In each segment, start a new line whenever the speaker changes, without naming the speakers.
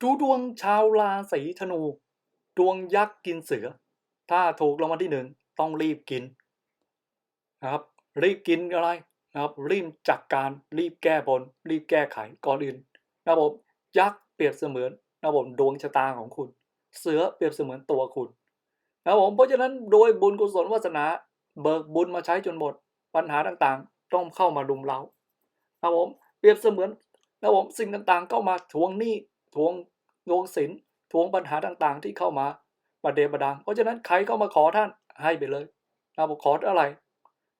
ดูดวงชาวราศีธนู ดวงยักษ์กินเสือ ถ้าถูกรางวัลที่หนึ่งต้องรีบกินนะครับ รีบกินอะไรนะครับ รีบจัดการรีบแก้บน รีบแก้ไขก่อนอื่นนะครับผมยักษ์เปรียบเสมือนนะครับผมดวงชะตาของคุณ เสือเปรียบเสมือนตัวคุณนะครับผมเพราะฉะนั้นโดยบุญกุศลวาสนา เบิกบุญมาใช้จนหมดปัญหาต่างๆ ต้องเข้ามาลุมเรานะครับผมเปรียบเสมือนนะครับผมสิ่งต่างๆ เข้ามาทวงหนี้ ทวงทวงสินทวงปัญหาต่างๆ ที่เข้ามาประเดประดัง เพราะฉะนั้นใครเข้ามาขอท่านให้ไปเลยนะผมขออะไร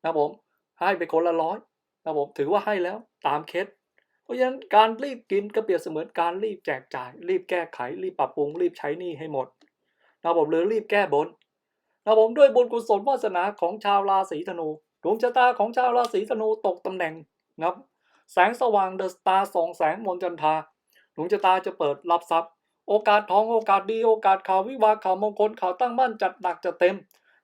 นะผมให้ไปคนละร้อยนะผมถือว่าให้แล้วตามเคสเพราะฉะนั้นการรีบกินก็เปรียบเสมือนการรีบแจกจ่าย รีบแก้ไข รีบปรับปรุง รีบใช้หนี้ให้หมดนะผมหรือรีบแก้บนนะผมด้วยบุญกุศลวาสนาของชาวราศีธนูดวงชะตาของชาวราศีธนูตกตำแหน่งนะครับแสงสว่างเดอะสตาร์สองแสงมนจันทา ดวงชะตาจะเปิดรับทรัพย์ โอกาสทองโอกาสดีโอกาสข่าววิวาข่าวมงคลข่าวตั้งมั่นจัดหนักจัดเต็ม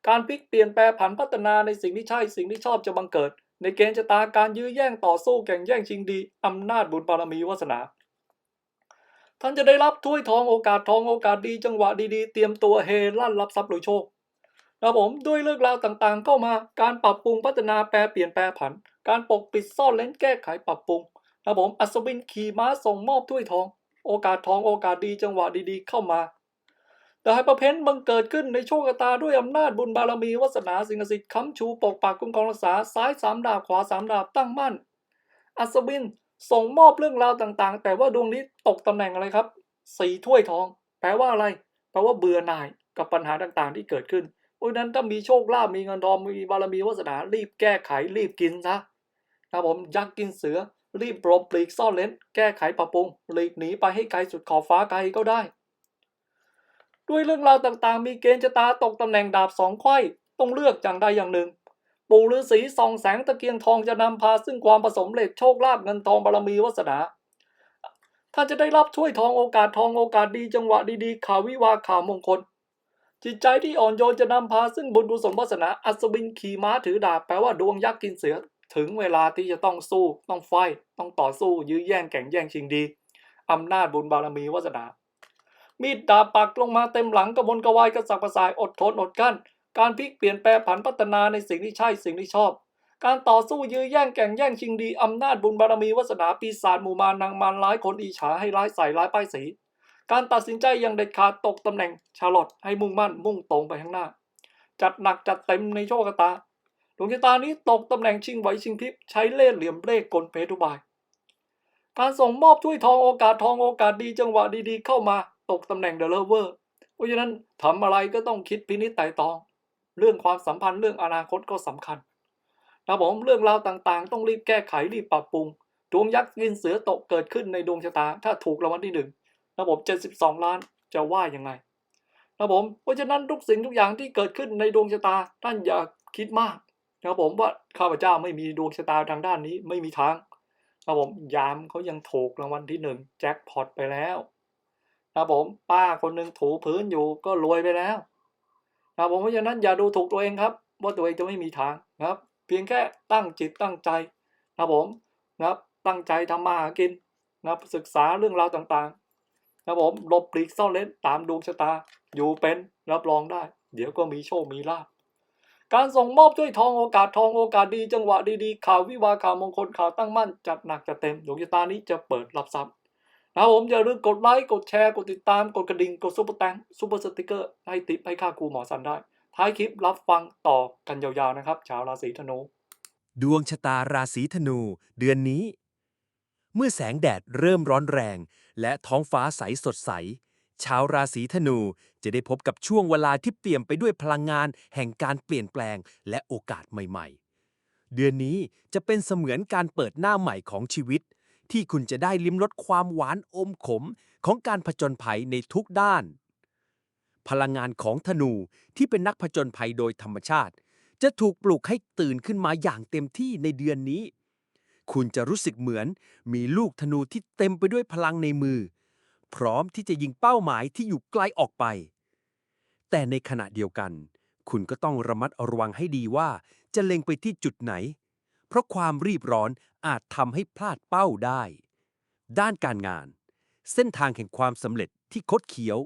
การพลิกเปลี่ยนแปลผันพัฒนาในสิ่งที่ใช่สิ่งที่ชอบจะบังเกิด ในเกณฑ์ชะตาการยื้อแย่งต่อสู้แข่งแย่งชิงดีอำนาจบุญบารมีวาสนา ท่านจะได้รับถ้วยทองโอกาสทองโอกาสดีจังหวะดีๆ เตรียมตัวเฮลั่นรับทรัพย์โดยโชคนะครับผมด้วยเรื่องราวต่างๆ เข้ามาการปรับปรุงพัฒนาแปลเปลี่ยนแปลผัน การปกปิดซ่อนเล้นแก้ไขปรับปรุง นะครับผมอัศวินขี่ม้าส่งมอบถ้วยทอง โอกาสทองโอกาสดีจังหวะดีๆ เข้ามาแต่ให้ประเพ้นบังเกิดขึ้นในโชคชะตาด้วยอำนาจบุญบารมีวาสนาสิ่งศักดิ์สิทธิ์ค้ำชูปกปักคุ้มครองรักษาซ้ายสามดาบขวาสามดาบตั้งมั่น อัศวินส่งมอบเรื่องราวต่างๆ แต่ว่าดวงนี้ตกตำแหน่งอะไรครับสี่ถ้วยทอง แปลว่าอะไร แปลว่าเบื่อหน่ายกับปัญหาต่างๆ ที่เกิดขึ้นเพราะนั้นถ้ามีโชคลาภมีเงินทองมีบารมีวาสนารีบแก้ไขรีบกินซะนะผมยักษ์กินเสือ รีบปลบปลีกซ่อนเลนแก้ไขปรับปรุงหลีกหนีไปให้ไกลสุดขอบฟ้าไกลก็ได้ ด้วยเรื่องราวต่างๆ มีเกณฑ์ชะตาตกตำแหน่งดาบสองไขว้ต้องเลือกอย่างใดอย่างหนึ่ง ปู่ฤาษีส่องแสงตะเกียงทองจะนำพาซึ่งความผสมเหล็กโชคลาภเงินทองบารมีวาสนาท่านจะได้รับช่วยทองโอกาสทองโอกาสดีจังหวะดีๆ ข่าววิวาข่าวมงคล จิตใจที่อ่อนโยนจะนำพาซึ่งบุญกุศลวาสนาอัศวินขี่ม้าถือดาบแปลว่าดวงยักษ์กินเสือ ถึงเวลาที่จะต้องสู้ต้องไฟต้องต่อสู้ยื้อแย่งแข่งแย่งชิงดีอำนาจบุญบารมีวาสนา มีดดาบปักลงมาเต็มหลังกระบนกระวายกระสับกระส่ายอดทนอดกั้น การพลิกเปลี่ยนแปลผันพัฒนาในสิ่งที่ใช่สิ่งที่ชอบ การต่อสู้ยื้อแย่งแข่งแย่งชิงดีอำนาจบุญบารมีวาสนาปีศาจหมู่มานางมารร้ายคนอิจฉาให้ร้ายใส่ร้ายป้ายสี การตัดสินใจอย่างเด็ดขาดตกตำแหน่งชาลอตให้มุ่งมั่นมุ่งตรงไปข้างหน้า จัดหนักจัดเต็มในโชคชะตา วงชะตานี้ตกตำแหน่งชิงไหวชิงพริบใช้เล่ห์เหลี่ยมเล่กลเพทุบาย การส่งมอบถ้วยทองโอกาสทองโอกาสดีจังหวะดีๆ เข้ามาตกตำแหน่งเดลเวอร์ เพราะฉะนั้นทำอะไรก็ต้องคิดพินิจไต่ตอง เรื่องความสัมพันธ์เรื่องอนาคตก็สำคัญนะผมเรื่องราวต่างๆ ต้องรีบแก้ไขรีบปรับปรุงดวงยักษ์กินเสือตกเกิดขึ้นในดวงชะตา ถ้าถูกรางวัลที่หนึ่งนะผม72 ล้านจะว่ายังไงนะผมเพราะฉะนั้นทุกสิ่งทุกอย่างที่เกิดขึ้นในดวงชะตาท่านอย่าคิดมาก นะครับผมว่าข้าพเจ้าไม่มีดวงชะตาทางด้านนี้ไม่มีทางนะครับผมยามเขายังถูกรางวัลที่หนึ่งแจ็คพอตไปแล้วนะครับผมป้าคนหนึ่งถูพื้นอยู่ก็รวยไปแล้วนะครับผมเพราะฉะนั้นอย่าดูถูกตัวเองครับ ว่าตัวเองจะไม่มีทางนะครับ เพียงแค่ตั้งจิตตั้งใจนะผมนะครับตั้งใจทำมาหากินนะครับศึกษาเรื่องราวต่างๆนะครับผมหลบปลีกซ่อนเล้นตามดวงชะตาอยู่เป็นรับรองได้ เดี๋ยวก็มีโชคมีลาภ การส่งมอบถ้วยทองโอกาสทองโอกาสดีจังหวะดีๆ ข่าววิวาข่าวมงคลข่าวตั้งมั่น จัดหนักจัดเต็มดวงชะตานี้จะเปิดรับทรัพย์นะครับผมอย่าลืมกดไลค์กดแชร์กดติดตามกดกระดิ่งกดซุปเปอร์แตงซุปเปอร์สติกเกอร์ให้ติปให้ค่าครูหมอสันได้ ท้ายคลิปรับฟังต่อกันยาวๆนะครับ ชาวราศีธนู
ดวงชะตาราศีธนู เดือนนี้ เมื่อแสงแดดเริ่มร้อนแรง และท้องฟ้าใสสดใส ชาวราศีธนู จะได้พบกับช่วงเวลาที่เปี่ยมไปด้วยพลังงาน แห่งการเปลี่ยนแปลงและโอกาสใหม่ๆ เดือนนี้จะเป็นเสมือนการเปิดหน้าใหม่ของชีวิต ที่คุณจะได้ลิ้มรสความหวานอมขมของการผจญภัยในทุกด้าน พลังงานของธนูที่เป็นนักผจญภัยโดยธรรมชาติ จะถูกปลุกให้ตื่นขึ้นมาอย่างเต็มที่ในเดือนนี้ คุณจะรู้สึกเหมือนมีลูกธนูที่เต็มไปด้วยพลังในมือ พร้อมที่จะยิงเป้าหมายที่อยู่ไกลออกไป แต่ในขณะเดียวกัน คุณก็ต้องระมัดระวังให้ดีว่าจะเล็งไปที่จุดไหน เพราะความรีบร้อนอาจทำให้พลาดเป้าได้ ด้านการงาน เส้นทางแห่งความสำเร็จที่คดเคี้ยว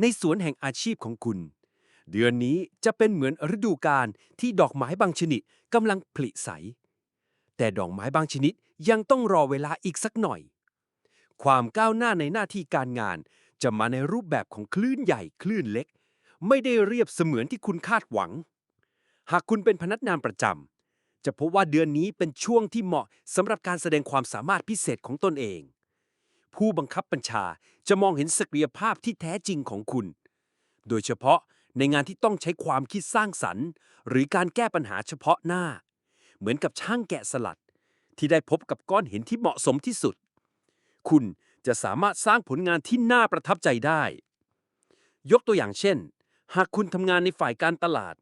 ในสวนแห่งอาชีพของคุณ เดือนนี้จะเป็นเหมือนฤดูกาลที่ดอกไม้บางชนิดกำลังผลิใสแต่ดอกไม้บางชนิดยังต้องรอเวลาอีกสักหน่อย ความก้าวหน้าในหน้าที่การงาน จะมาในรูปแบบของคลื่นใหญ่คลื่นเล็ก ไม่ได้เรียบเสมือนที่คุณคาดหวัง หากคุณเป็นพนักงานประจำจะพบว่าเดือนนี้เป็นช่วงที่เหมาะสำหรับการแสดงความสามารถพิเศษของตนเอง ผู้บังคับบัญชาจะมองเห็นศักยภาพที่แท้จริงของคุณ โดยเฉพาะในงานที่ต้องใช้ความคิดสร้างสรรค์ หรือการแก้ปัญหาเฉพาะหน้า เหมือนกับช่างแกะสลักที่ได้พบกับก้อนหินที่เหมาะสมที่สุด คุณจะสามารถสร้างผลงานที่น่าประทับใจได้ ยกตัวอย่างเช่น หากคุณทำงานในฝ่ายการตลาด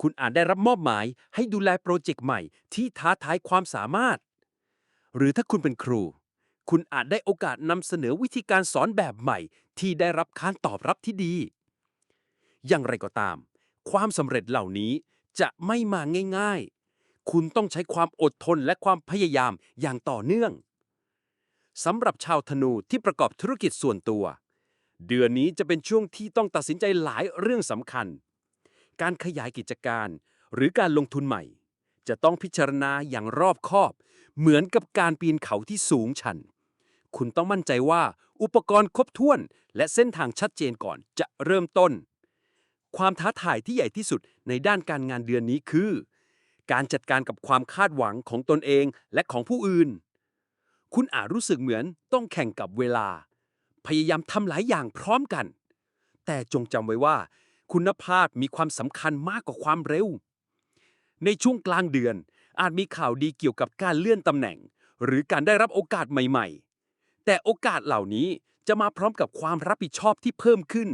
คุณอาจได้รับมอบหมายให้ดูแลโปรเจกต์ใหม่ที่ท้าทายความสามารถ หรือถ้าคุณเป็นครู คุณอาจได้โอกาสนำเสนอวิธีการสอนแบบใหม่ ที่ได้รับการตอบรับที่ดี อย่างไรก็ตาม ความสำเร็จเหล่านี้จะไม่มาง่าย ๆ คุณต้องใช้ความอดทนและความพยายามอย่างต่อเนื่อง สำหรับชาวธนูที่ประกอบธุรกิจส่วนตัว เดือนนี้จะเป็นช่วงที่ต้องตัดสินใจหลายเรื่องสำคัญ การขยายกิจการ หรือการลงทุนใหม่ จะต้องพิจารณาอย่างรอบคอบ เหมือนกับการปีนเขาที่สูงชัน คุณต้องมั่นใจว่าอุปกรณ์ครบถ้วน และเส้นทางชัดเจนก่อนจะเริ่มต้น ความท้าทายที่ใหญ่ที่สุดในด้านการงานเดือนนี้คือ การจัดการกับความคาดหวังของตนเองและของผู้อื่น คุณอาจรู้สึกเหมือนต้องแข่งกับเวลา พยายามทำหลายอย่างพร้อมกัน แต่จงจำไว้ว่า คุณภาพมีความสำคัญมากกว่าความเร็ว ในช่วงกลางเดือนอาจมีข่าวดีเกี่ยวกับการเลื่อนตำแหน่ง หรือการได้รับโอกาสใหม่ ๆ แต่โอกาสเหล่านี้จะมาพร้อมกับความรับผิดชอบที่เพิ่มขึ้น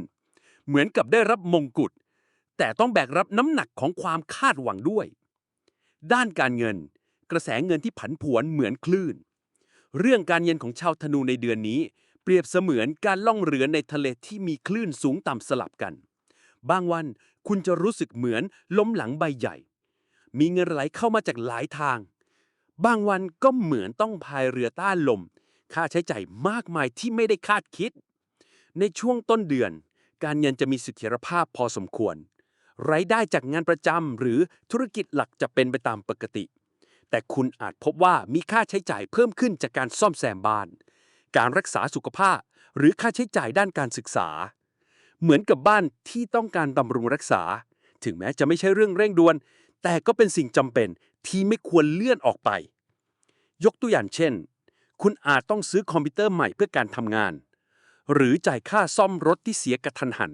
เหมือนกับได้รับมงกุฎแต่ต้องแบกรับน้ำหนักของความคาดหวังด้วย ด้านการเงิน กระแสเงินที่ผันผวนเหมือนคลื่น เรื่องการเงินของชาวธนูในเดือนนี้ เปรียบเสมือนการล่องเรือในทะเลที่มีคลื่นสูงต่ำสลับกัน บางวันคุณจะรู้สึกเหมือนล้มหลังใบใหญ่ มีเงินไหลเข้ามาจากหลายทาง บางวันก็เหมือนต้องพายเรือต้านลม ค่าใช้จ่ายมากมายที่ไม่ได้คาดคิด ในช่วงต้นเดือน การเงินจะมีเสถียรภาพพอสมควรรายได้จากงานประจำหรือธุรกิจหลักจะเป็นไปตามปกติ แต่คุณอาจพบว่ามีค่าใช้จ่ายเพิ่มขึ้นจากการซ่อมแซมบ้าน การรักษาสุขภาพ หรือค่าใช้จ่ายด้านการศึกษา เหมือนกับบ้านที่ต้องการบำรุงรักษา ถึงแม้จะไม่ใช่เรื่องเร่งด่วน แต่ก็เป็นสิ่งจำเป็นที่ไม่ควรเลื่อนออกไป ยกตัวอย่างเช่น คุณอาจต้องซื้อคอมพิวเตอร์ใหม่เพื่อการทำงาน หรือจ่ายค่าซ่อมรถที่เสียกระทันหัน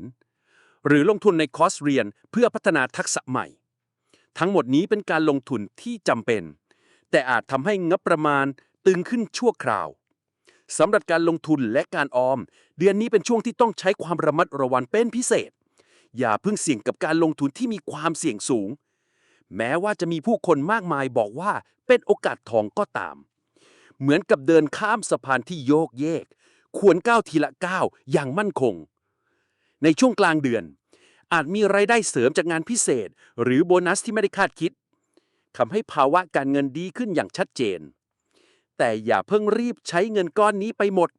หรือลงทุนในคอร์สเรียนเพื่อพัฒนาทักษะใหม่ ทั้งหมดนี้เป็นการลงทุนที่จำเป็น แต่อาจทำให้งบประมาณตึงขึ้นชั่วคราวสำหรับการลงทุนและการออม เดือนนี้เป็นช่วงที่ต้องใช้ความระมัดระวังเป็นพิเศษ อย่าเพิ่งเสี่ยงกับการลงทุนที่มีความเสี่ยงสูง แม้ว่าจะมีผู้คนมากมายบอกว่าเป็นโอกาสทองก็ตาม เหมือนกับเดินข้ามสะพานที่โยกเยก ควรก้าวทีละก้าวอย่างมั่นคง ในช่วงกลางเดือน อาจมีไรายได้เสริมจากงานพิเศษ หรือโบนัสที่ไม่ได้คาดคิด ทำให้ภาวะการเงินดีขึ้นอย่างชัดเจน แต่อย่าเพิ่งรีบใช้เงินก้อนนี้ไปหมด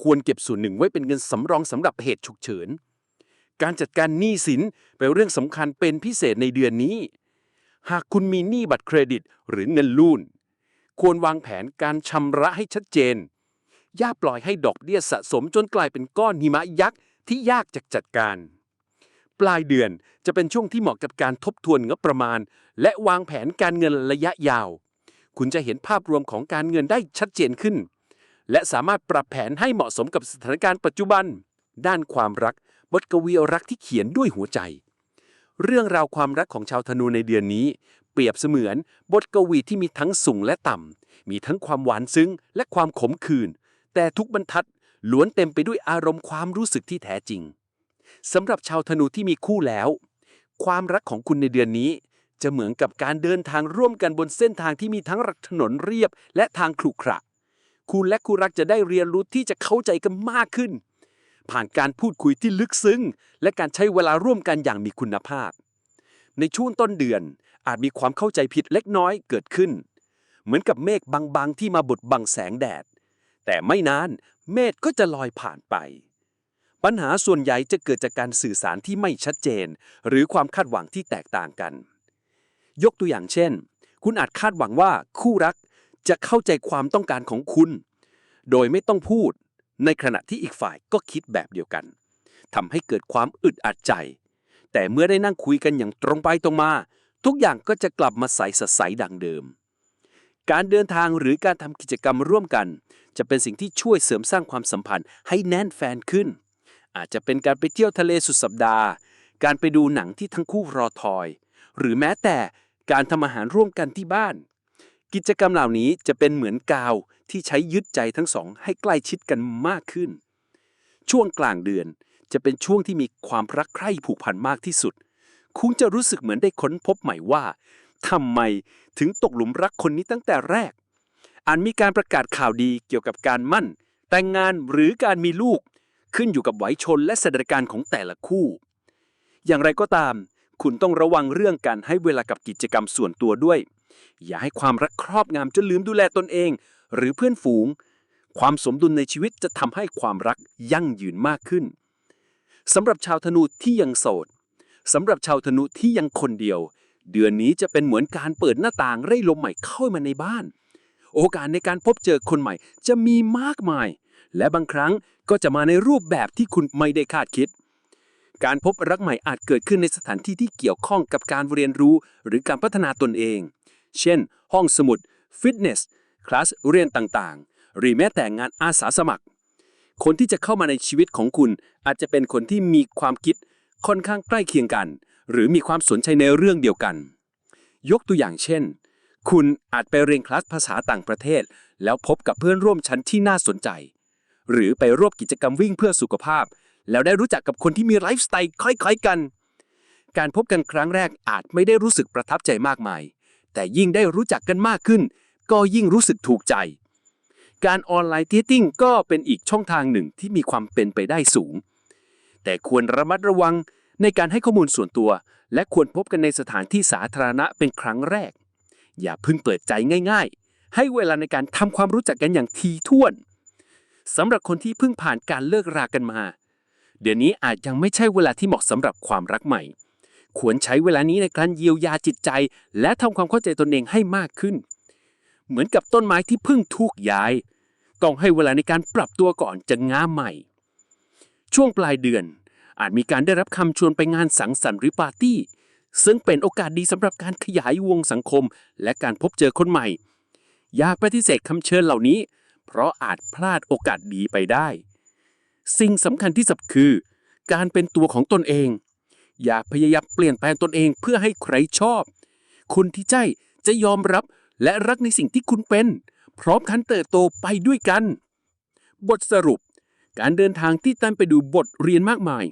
ควรเก็บส่วนหนึ่งไว้เป็นเงินสำรองสำหรับเหตุฉุกเฉิน การจัดการหนี้สินเป็นเรื่องสำคัญเป็นพิเศษในเดือนนี้ หากคุณมีหนี้บัตรเครดิตหรือเงินลูนควรวางแผนการชำระให้ชัดเจน อย่าปล่อยให้ดอกเบี้ยสะสมจนกลายเป็นก้อนหิมะยักษ์ที่ยากจะจัดการ ปลายเดือน จะเป็นช่วงที่เหมาะกับการทบทวนงบประมาณ และวางแผนการเงินระยะยาว คุณจะเห็นภาพรวมของการเงินได้ชัดเจนขึ้น และสามารถปรับแผนให้เหมาะสมกับสถานการณ์ปัจจุบัน ด้านความรัก บทกวีรักที่เขียนด้วยหัวใจ เรื่องราวความรักของชาวธนูในเดือนนี้ เปรียบเสมือน บทกวีที่มีทั้งสูงและต่ำมีทั้งความหวานซึ้ง และความขมขื่นแต่ทุกบรรทัดล้วนเต็มไปด้วยอารมณ์ความรู้สึกที่แท้จริง สำหรับชาวธนูที่มีคู่แล้ว ความรักของคุณในเดือนนี้ จะเหมือนกับการเดินทางร่วมกันบนเส้นทางที่มีทั้งถนนเรียบและทางขรุขระ คุณและคู่รักจะได้เรียนรู้ที่จะเข้าใจกันมากขึ้น ผ่านการพูดคุยที่ลึกซึ้ง และการใช้เวลาร่วมกันอย่างมีคุณภาพ ในช่วงต้นเดือนอาจมีความเข้าใจผิดเล็กน้อยเกิดขึ้น เหมือนกับเมฆบางๆที่มาบดบังแสงแดด แต่ไม่นานเมฆก็จะลอยผ่านไป ปัญหาส่วนใหญ่จะเกิดจากการสื่อสารที่ไม่ชัดเจน หรือความคาดหวังที่แตกต่างกัน ยกตัวอย่างเช่น คุณอาจคาดหวังว่าคู่รักจะเข้าใจความต้องการของคุณ โดยไม่ต้องพูด ในขณะที่อีกฝ่ายก็คิดแบบเดียวกันทำให้เกิดความอึดอัดใจ แต่เมื่อได้นั่งคุยกันอย่างตรงไปตรงมา ทุกอย่างก็จะกลับมาใสสดใสดังเดิม การเดินทางหรือการทำกิจกรรมร่วมกัน จะเป็นสิ่งที่ช่วยเสริมสร้างความสัมพันธ์ให้แน่นแฟนขึ้น อาจจะเป็นการไปเที่ยวทะเลสุดสัปดาห์ การไปดูหนังที่ทั้งคู่รอคอย หรือแม้แต่การทำอาหารร่วมกันที่บ้าน กิจกรรมเหล่านี้จะเป็นเหมือนกาวที่ใช้ยึดใจทั้งสองให้ใกล้ชิดกันมากขึ้น ช่วงกลางเดือนจะเป็นช่วงที่มีความรักใคร่ผูกพันมากที่สุด คุณจะรู้สึกเหมือนได้ค้นพบใหม่ว่าทำไมถึงตกหลุมรักคนนี้ตั้งแต่แรกอาจมีการประกาศข่าวดีเกี่ยวกับการมั่น แต่งงานหรือการมีลูก ขึ้นอยู่กับไหวชนและสถานการณ์ของแต่ละคู่ อย่างไรก็ตาม คุณต้องระวังเรื่องการให้เวลากับกิจกรรมส่วนตัวด้วย อย่าให้ความรักครอบงำจนลืมดูแลตนเอง หรือเพื่อนฝูง ความสมดุลในชีวิตจะทำให้ความรักยั่งยืนมากขึ้นสำหรับชาวธนูที่ยังโสดสำหรับชาวธนูที่ยังคนเดียว เดือนนี้จะเป็นเหมือนการเปิดหน้าต่างไร่ลมใหม่เข้ามาในบ้าน โอกาสในการพบเจอคนใหม่จะมีมากมาย และบางครั้งก็จะมาในรูปแบบที่คุณไม่ได้คาดคิด การพบรักใหม่อาจเกิดขึ้นในสถานที่ที่เกี่ยวข้องกับการเรียนรู้ หรือการพัฒนาตนเอง เช่น ห้องสมุด ฟิตเนส คลาสเรียนต่างๆ หรือแม้แต่งานอาสาสมัคร คนที่จะเข้ามาในชีวิตของคุณ อาจจะเป็นคนที่มีความคิดค่อนข้างใกล้เคียงกัน หรือมีความสนใจในเรื่องเดียวกัน ยกตัวอย่างเช่น คุณอาจไปเรียนคลาสภาษาต่างประเทศ แล้วพบกับเพื่อนร่วมชั้นที่น่าสนใจ หรือไปร่วมกิจกรรมวิ่งเพื่อสุขภาพ แล้วได้รู้จักกับคนที่มีไลฟ์สไตล์คล้ายๆกัน การพบกันครั้งแรกอาจไม่ได้รู้สึกประทับใจมากมาย แต่ยิ่งได้รู้จักกันมากขึ้น ก็ยิ่งรู้สึกถูกใจ การออนไลน์เทสติ้งก็เป็นอีกช่องทางหนึ่งที่มีความเป็นไปได้สูง แต่ควรระมัดระวังในการให้ข้อมูลส่วนตัว และควรพบกันในสถานที่สาธารณะเป็นครั้งแรก อย่าเพิ่งเปิดใจง่าย ๆ ให้เวลาในการทำความรู้จักกันอย่างทีท่วน สำหรับคนที่เพิ่งผ่านการเลิกรากันมา เดี๋ยวนี้อาจยังไม่ใช่เวลาที่เหมาะสำหรับความรักใหม่ ควรใช้เวลานี้ในการเยียวยาจิตใจ และทำความเข้าใจตนเองให้มากขึ้น เหมือนกับต้นไม้ที่เพิ่งถูกย้ายต้องให้เวลาในการปรับตัวก่อนจะง้าใหม่ ช่วงปลายเดือน อาจมีการได้รับคำชวนไปงานสังสรรค์หรือปาร์ตี้ ซึ่งเป็นโอกาสดีสำหรับการขยายวงสังคม และการพบเจอคนใหม่ อย่าปฏิเสธคำเชิญเหล่านี้ เพราะอาจพลาดโอกาสดีไปได้ สิ่งสำคัญที่สุดคือ การเป็นตัวของตนเอง อย่าพยายามเปลี่ยนแปลงตนเองเพื่อให้ใครชอบ คนที่ใจจะยอมรับและรักในสิ่งที่คุณเป็น พร้อมกันเติบโตไปด้วยกัน บทสรุป การเดินทางที่ตันไปดูบทเรียนมากมาย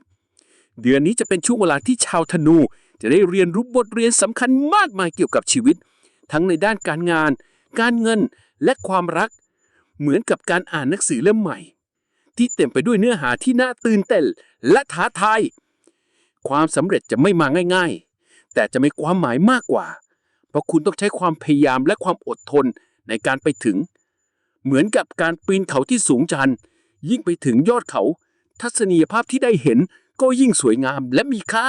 เดือนนี้จะเป็นช่วงเวลาที่ชาวธนู จะได้เรียนรู้บทเรียนสำคัญมากมายเกี่ยวกับชีวิต ทั้งในด้านการงาน การเงินและความรัก เหมือนกับการอ่านหนังสือเล่มใหม่ ที่เต็มไปด้วยเนื้อหาที่น่าตื่นเต้นและท้าทาย ความสำเร็จจะไม่มาง่าย ๆ แต่จะมีความหมายมากกว่า เพราะคุณต้องใช้ความพยายามและความอดทนในการไปถึง เหมือนกับการปีนเขาที่สูงชัน ยิ่งไปถึงยอดเขา ทัศนียภาพที่ได้เห็นก็ยิ่งสวยงามและมีค่า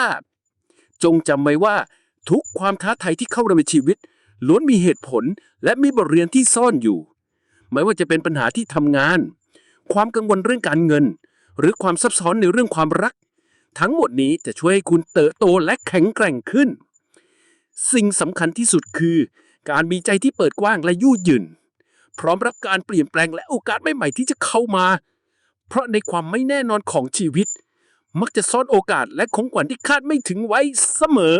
จงจำไว้ว่าทุกความท้าทายที่เข้ามาในชีวิตล้วนมีเหตุผลและมีบทเรียนที่ซ่อนอยู่ ไม่ว่าจะเป็นปัญหาที่ทำงาน ความกังวลเรื่องการเงิน หรือความซับซ้อนในเรื่องความรัก ทั้งหมดนี้จะช่วยให้คุณเติบโตและแข็งแกร่งขึ้น สิ่งสำคัญที่สุดคือ การมีใจที่เปิดกว้างและยุ่ยืนพร้อมรับการเปลี่ยนแปลงและโอกาสใหม่ๆที่จะเข้ามา เพราะในความไม่แน่นอนของชีวิต มักจะซ่อนโอกาสและของขวัญที่คาดไม่ถึงไว้เสมอ